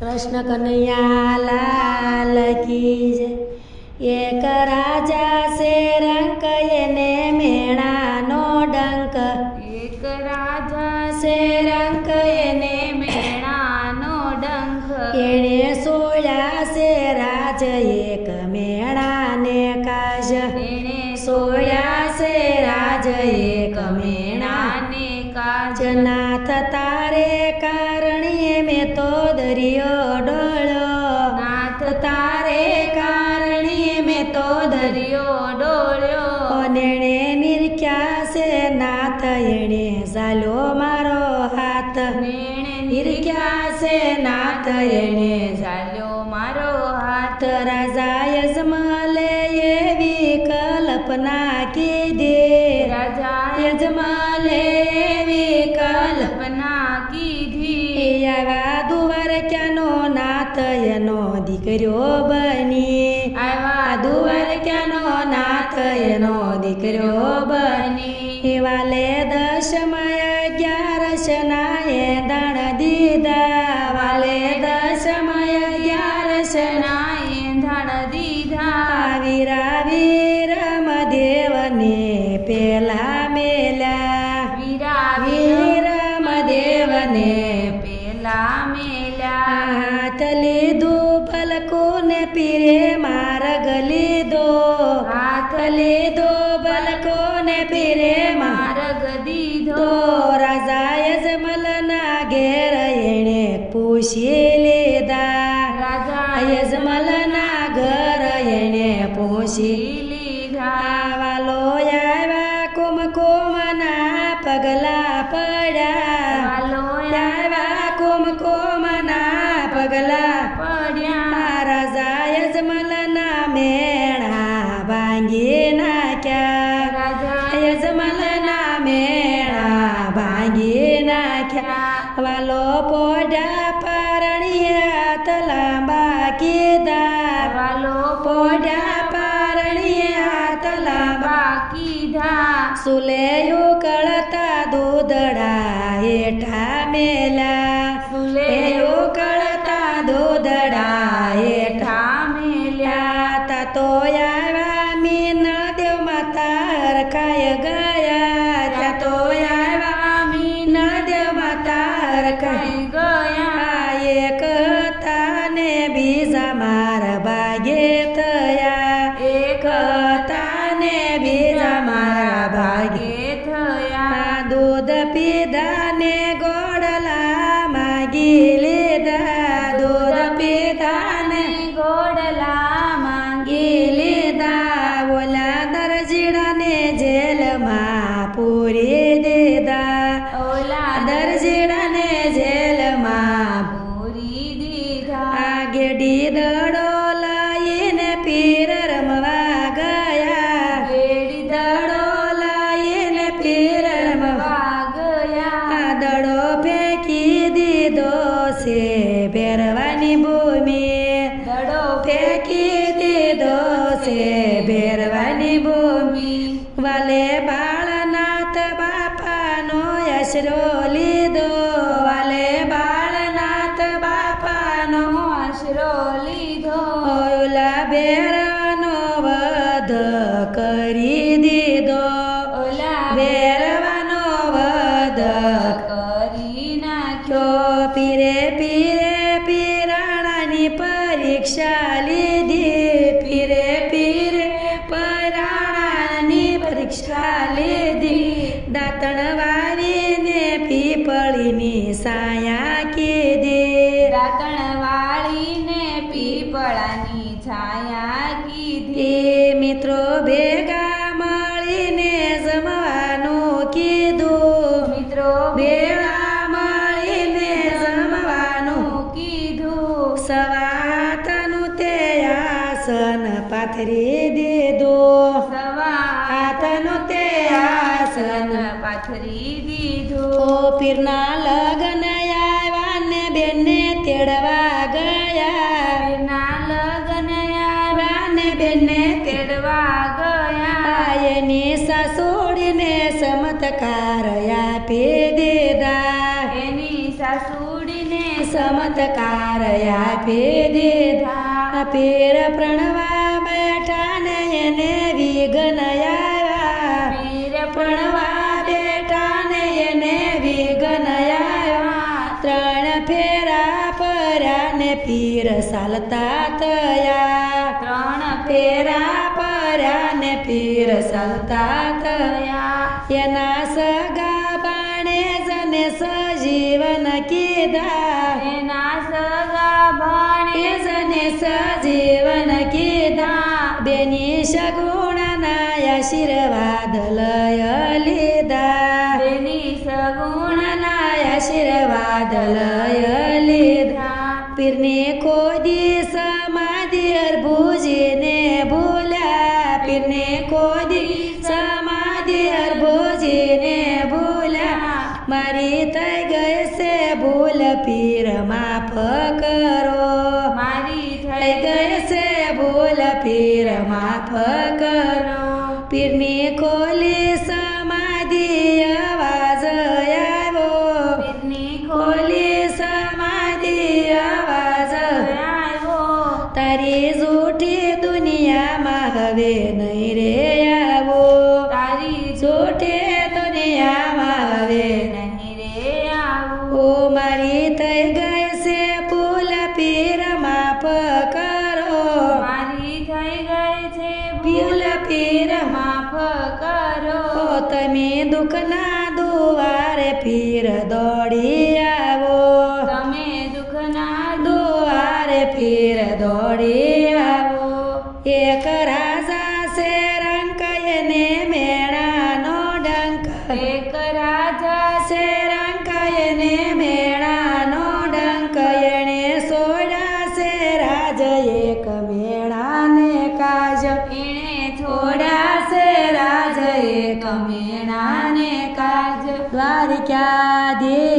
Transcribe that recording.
कृष्ण कन्हैया लाल की जय। एक राजा से रंक ने मेणा नो डंक। एक राजा से रंक ने मेणा नो डंक। एने सोया से राज एक मेणा ने काज। एने सोया से राज एक मेणा ने काज। नाथ तारे का મેં તો દરિયો ડોળ્યો નાથ તારે કારણીએ મેં તો દરિયો દરિયો ડોળ્યો નેણે નિરખ્યા છે નાથ એણે ઝાલ્યો મારો હાથ મેણે નિરખ્યા છે નાથ એણે ચાલ્યો મારો હાથ હાથ રાજા યજમલે એવી કલ્પના કીધી રાજા યજમલે એવી કલ્પના કલ્પના કીધી આવા દુવારક્યાનો નાથ એનો દીકરો બની. આવ્યા દુવારક્યાનો નાથ એનો દીકરો બની. બની વાલે દશમય અગિયારસ એ દાણ દીધા. વાલે દશમય અગિયારસ ના એ દાણ દીધા. વીરા વીરમ દેવને પેલા पडले तो बलकोने फिरे मारग दिधो। राजा यजमल नागेर येणे पोशिले दा। राजा यजमल नागर येणे पोशिली धा વાલો પોઢા પરણિયા હાથ લાંબા ઓલા દરજીડા આશરો લીધો વાલે બાળનાથ બાપાનો આશરો લીધો ઓલા ભેરવાનો વધ કરી દીધો ઓલા ભેરવાનો વધ કરી નાખ્યો તો પીરે પીરે પીરાણાની પરીક્ષા લીધી પીરે પીરે પરાણાની પરીક્ષા લીધી દાંતણ વાવીને પીપળીની સાયા કીધી દાંતણ વાળીને પીપળાની છાયા કીધી એ મિત્રો ભેગા મળીને જમવાનું કીધું મિત્રો ભેળા મળીને જમવાનું કીધું સવાતનું તે આસન પાથરી દીધું સવા હાથનું તે આસન પાથરી ઓ દીધું પીરના લગ્ન તેડવા ગયા એની સાસુડીને ચમત્કાર આપી દીધા એની સાસુડીને સમતકાર આપી દીધા પીર પ્રણવા બેઠા ને એને વિઘન આવ્યા પીર પ્રણવા બેઠા ને એને વિઘન આવ્યા ત્રણ ફેરા પર્યા ને પીર સાલતા તયા ત્રણ ફેરા वाऱ्याने फिरसलता कया येना सगा बाणे जने सजीवन किदा. येना सगा बाणे जने सजीवन किदा. बेनी सगुण नाय शिरवाद लय लिदा. बेनी सगुण नाय शिरवाद लय लिदा. पिरणे कोदी समाधी अर्भुजी ने को दी समाधि हर भोजी ने भूला। मरी तय गए से भूल पीर माफ़ करो। मारी थई गए से भूल पीर माफ़ करो। पीरनी खोली પીર માફ કરો. તમે દુઃખના દુવારે પીર દોડી આવો. તમે દુઃખના દુવારે પીર દોડી આવો. એક રાજા છે Arikade